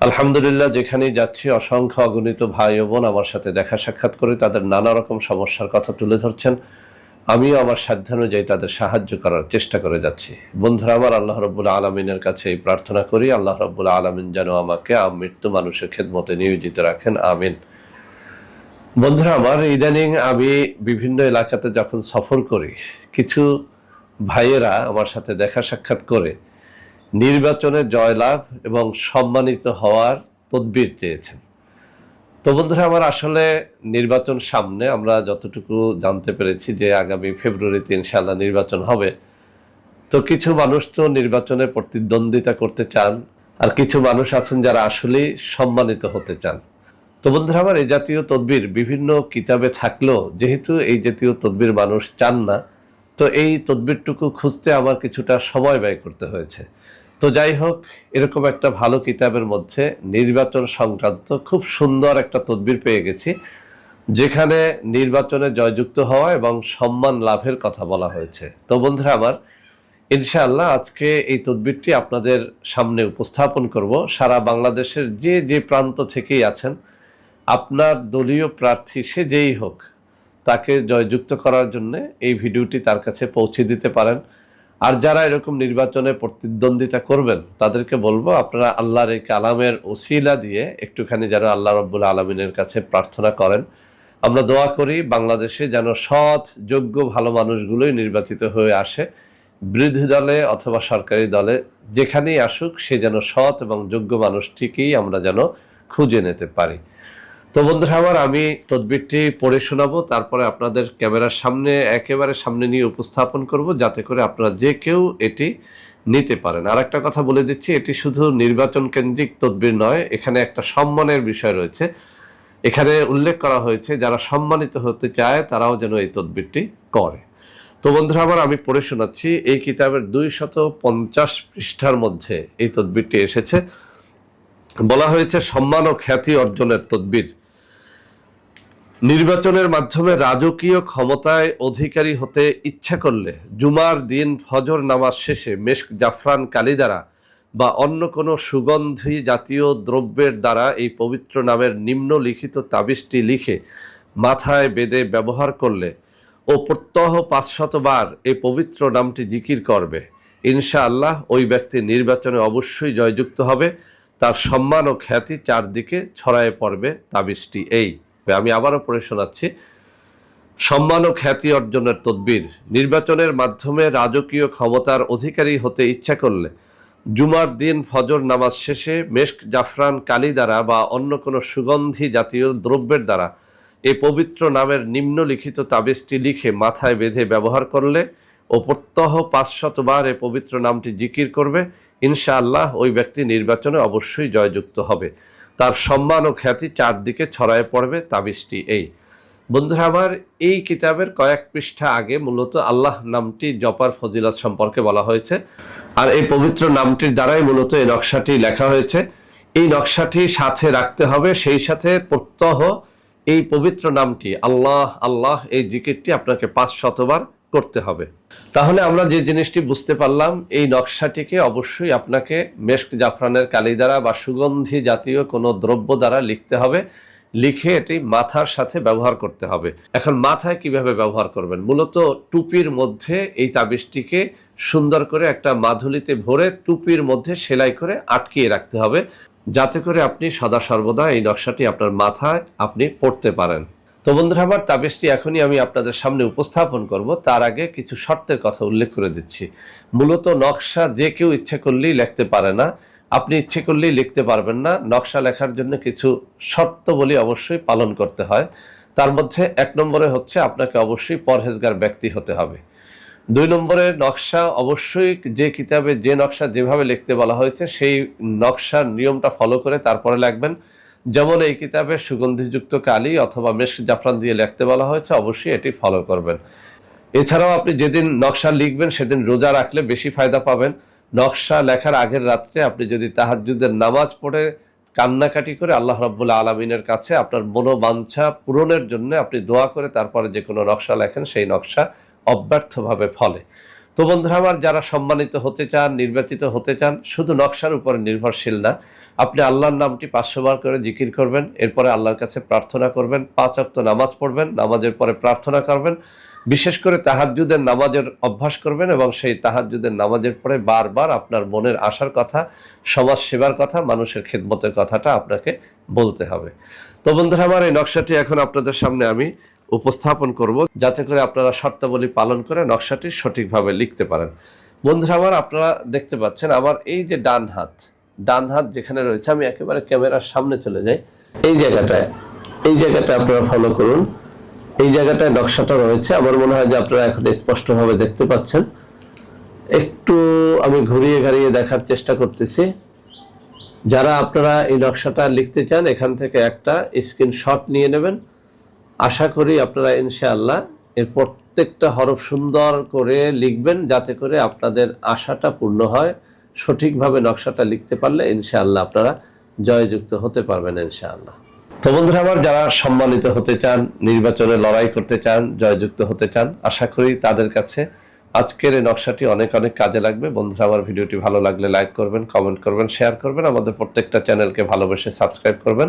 আলহামদুলিল্লাহ, যেখানেই যাচ্ছি, অসংখ্য অগণিত ভাই বোন আমার সাথে দেখা সাক্ষাৎ করে তাদের নানা রকম সমস্যার কথা তুলে ধরছেন। আমিও আমার সাধ্যানুযায়ী তাদের সাহায্য করার চেষ্টা করে যাচ্ছি। বন্ধুরা, আমার আল্লাহ রব্বুল আলমিনের কাছে এই প্রার্থনা করি, আল্লাহ রব্বুল আলমিন যেন আমাকে মৃত্যু মানুষের খেদমতে নিয়োজিত রাখেন, আমিন। বন্ধুরা, আমার ইদানিং আমি বিভিন্ন এলাকাতে যখন সফর করি, কিছু ভাইয়েরা আমার সাথে দেখা সাক্ষাৎ করে নির্বাচনে জয়লাভ এবং সম্মানিত হওয়ার তদবির চেয়েছেন। তো বন্ধুরা, আমার আসলে নির্বাচন সামনে আমরা যতটুকু জানতে পেরেছি যে আগামী ফেব্রুয়ারিতে ইনশাল্লাহ নির্বাচন হবে। তো কিছু মানুষ তো নির্বাচনে প্রতিদ্বন্দ্বিতা করতে চান আর কিছু মানুষ আছেন যারা আসলেই সম্মানিত হতে চান। তো বন্ধুরা, আমার এই জাতীয় তদবির বিভিন্ন কিতাবে থাকলেও যেহেতু এই জাতীয় তদবির মানুষ চান না, তো এই তদবিরটুকু খুঁজতে আমার কিছুটা সময় ব্যয় করতে হয়েছে। তো যাই হোক, এরকম একটা ভালো কিতাবের মধ্যে নির্বাচন সংক্রান্ত খুব সুন্দর একটা তদবির পেয়ে গেছি, যেখানে নির্বাচনে জয়যুক্ত হওয়া এবং সম্মান লাভের কথা বলা হয়েছে। তো বন্ধুরা আমার, ইনশাআল্লাহ আজকে এই তদবিরটি আপনাদের সামনে উপস্থাপন করব। সারা বাংলাদেশের যে যে প্রান্ত থেকেই আছেন, আপনার দলীয় প্রার্থী সে যেই হোক, তাকে জয়যুক্ত করার জন্য এই ভিডিওটি তার কাছে পৌঁছে দিতে পারেন। আর যারা এরকম নির্বাচনে প্রতিদ্বন্দ্বিতা করবেন, তাদেরকে বলব আপনারা আল্লাহর এই কালামের ওসিলা দিয়ে একটুখানি যেন আল্লাহ রব্বুল আলমিনের কাছে প্রার্থনা করেন। আমরা দোয়া করি বাংলাদেশে যেন সৎ, যোগ্য, ভালো মানুষগুলোই নির্বাচিত হয়ে আসে। বিরোধী দলে অথবা সরকারি দলে যেখানেই আসুক, সে যেন সৎ এবং যোগ্য মানুষটিকেই আমরা যেন খুঁজে নিতে পারি। তো বন্ধুরা আমার আমি তদবিরটি পড়ে শোনাবো, তারপরে আপনাদের ক্যামেরার সামনে, একেবারে সামনে নিয়ে উপস্থাপন করব, যাতে করে আপনারা যে কেউ এটি নিতে পারেন। আর একটা কথা বলে দিচ্ছি, এটি শুধু নির্বাচন কেন্দ্রিক তদবির নয়, এখানে একটা সম্মানের বিষয় রয়েছে। এখানে উল্লেখ করা হয়েছে, যারা সম্মানিত হতে চায়, তারাও যেন এই তদবিরটি করে। তো বন্ধুরা আমার আমি পড়ে শোনাচ্ছি, এই কিতাবের দুই শত পঞ্চাশ পৃষ্ঠার মধ্যে এই তদবিরটি এসেছে। বলা হয়েছে, সম্মান ও খ্যাতি অর্জনের তদবির। নির্বাচনের মাধ্যমে রাজকীয় ক্ষমতায় অধিকারী হতে ইচ্ছা করলে জুমার দিন ফজর নামাজ শেষে মেশক জাফরান কালি দ্বারা বা অন্য কোনো সুগন্ধি জাতীয় দ্রব্যের দ্বারা এই পবিত্র নামের নিম্নলিখিত তাবিজটি লিখে মাথায় বেঁধে ব্যবহার করলে ও প্রত্যহ পাঁচশতবার এই পবিত্র নামটি জিকির করবে। ইনশাআল্লাহ ওই ব্যক্তি নির্বাচনে অবশ্যই জয়যুক্ত হবে। তার সম্মান ও খ্যাতি চারদিকে ছড়ায় পড়বে তাবিজটি এই। আমি আবারও পড়ে শোনাচ্ছি। সম্মান ও খ্যাতি অর্জনের তদবির। নির্বাচনের মাধ্যমে রাজকীয় ক্ষমতার অধিকারী হতে ইচ্ছা করলে জুমার দিন ফজর নামাজ শেষে মেশক জাফরান কালি দ্বারা বা অন্য কোনো সুগন্ধি জাতীয় দ্রব্যের দ্বারা এই পবিত্র নামের নিম্নলিখিত তাবিজটি লিখে মাথায় বেঁধে ব্যবহার করলে ও প্রত্যহ পাঁচশতবার এ পবিত্র নামটি জিকির করবে, ইনশাআল্লাহ ওই ব্যক্তি নির্বাচনে অবশ্যই জয়যুক্ত হবে। তার সম্মান ও খ্যাতি চারদিকে ছড়ায় পড়বে তাবিজটি এই। বন্ধুরা, আমার এই কিতাবের কয়েক পৃষ্ঠা আগে মূলত আল্লাহ নামটি জপার ফজিলত সম্পর্কে বলা হয়েছে। আর এই পবিত্র নামটির দ্বারাই মূলত এই নকশাটি লেখা হয়েছে। এই নকশাটি সাথে রাখতে হবে, সেই সাথে প্রত্যহ এই পবিত্র নামটি, আল্লাহ আল্লাহ এই জিকিরটি আপনাকে পাঁচ শতবার করতে হবে। তাহলে আমরা যে জিনিসটি বুঝতে পারলাম, এই নকশাটিকে অবশ্যই আপনাকে মেশক জাফরানের কালি দ্বারা বা সুগন্ধি জাতীয় কোনো দ্রব্য দ্বারা লিখতে হবে। লিখে এটি মাথার সাথে ব্যবহার করতে হবে। এখন মাথায় কীভাবে ব্যবহার করবেন? মূলত টুপির মধ্যে এই তাবিজটিকে সুন্দর করে একটা মাধুলিতে ভরে টুপির মধ্যে সেলাই করে আটকিয়ে রাখতে হবে। যাতে করে আপনি সদা সর্বদা এই নকশাটি আপনার মাথায় আপনি পড়তে পারেন। তো বন্ধুরা আমার তাবিজটি এখনই আমি আপনাদের সামনে উপস্থাপন করব। তার আগে কিছু শর্তের কথা উল্লেখ করে দিচ্ছি। মূলত নকশা যে কেউ ইচ্ছে করলেই লিখতে পারে না। আপনি ইচ্ছে করলেই লিখতে পারবেন না। নকশা লেখার জন্য কিছু শর্ত বলি অবশ্যই পালন করতে হয়। তার মধ্যে এক নম্বরে হচ্ছে আপনাকে অবশ্যই পরহেজগার ব্যক্তি হতে হবে। দুই নম্বরে, নকশা অবশ্যই যে কিতাবে যে নকশা যেভাবে লিখতে বলা হয়েছে, সেই নকশার নিয়মটা ফলো করে তারপরে লাগবেন যেমন এই কিতাবে সুগন্ধিযুক্ত কালি অথবা মেশ জাফরান দিয়ে লিখতে বলা হয়েছে, অবশ্যই এটি ফলো করবেন। এছাড়াও আপনি যেদিন নকশা লিখবেন, সেদিন রোজা রাখলে বেশি ফায়দা পাবেন। নকশা লেখার আগের রাত্রে আপনি যদি তাহাজ্জুদের নামাজ পড়ে কান্নাকাটি করে আল্লাহ রাব্বুল আলমিনের কাছে আপনার মনোবাঞ্ছা পূরণের জন্য আপনি দোয়া করে তারপরে যে কোনো নকশা লেখেন, সেই নকশা অব্যর্থভাবে ফলে। তো বন্ধুরা আমার যারা সম্মানিত হতে চান, নির্বাচিত হতে চান, শুধু নকশার উপরে নির্ভরশীল না, আপনি আল্লাহর নামটি বার করে জিকির করবেন, এরপরে আল্লাহর কাছে প্রার্থনা করবেন, পাঁচ অক্ত নামাজ পড়বেন, নামাজের পরে প্রার্থনা করবেন, বিশেষ করে তাহাজ্জুদের নামাজের অভ্যাস করবেন এবং সেই তাহাজ্জুদের নামাজের পরে বারবার আপনার মনের আশার কথা, সমাজ সেবার কথা, মানুষের খেদমতের কথাটা আপনাকে বলতে হবে। তো বন্ধুরা আমার এই নকশাটি এখন আপনাদের সামনে আমি উপস্থাপন করব, যাতে করে আপনারা শর্তাবলী পালন করে নকশাটি সঠিকভাবে লিখতে পারেন। বন্ধুরা, আমার আপনারা দেখতে পাচ্ছেন, আমার এই যে ডান হাত ডান হাত যেখানে রয়েছে, আমি একেবারে ক্যামেরার সামনে চলে যাই। এই জায়গাটায়, এই জায়গাটা আপনারা ফলো করুন। এই জায়গাটায় নকশাটা রয়েছে। আমার মনে হয় যে আপনারা এখন স্পষ্টভাবে দেখতে পাচ্ছেন। একটু আমি ঘুরিয়ে ঘাড়িয়ে দেখার চেষ্টা করতেছি। যারা আপনারা এই নকশাটা লিখতে চান, এখান থেকে একটা স্ক্রিনশট নিয়ে নেবেন। আশা করি আপনারা ইনশাআল্লাহ এর প্রত্যেকটা হরফ সুন্দর করে লিখবেন যাতে করে আপনাদের আশাটা পূর্ণ হয়। সঠিকভাবে নকশাটা লিখতে পারলে ইনশাআল্লাহ আপনারা জয়যুক্ত হতে পারবেন ইনশাআল্লাহ। তো বন্ধুরা আমার যারা সম্মানিত হতে চান, নির্বাচনে লড়াই করতে চান, জয়যুক্ত হতে চান, আশা করি তাদের কাছে আজকের এই নকশাটি অনেক অনেক কাজে লাগবে। বন্ধুরা আমার ভিডিওটি ভালো লাগলে লাইক করবেন, কমেন্ট করবেন, শেয়ার করবেন। আমাদের প্রত্যেকটা চ্যানেলকে ভালোবেসে সাবস্ক্রাইব করবেন।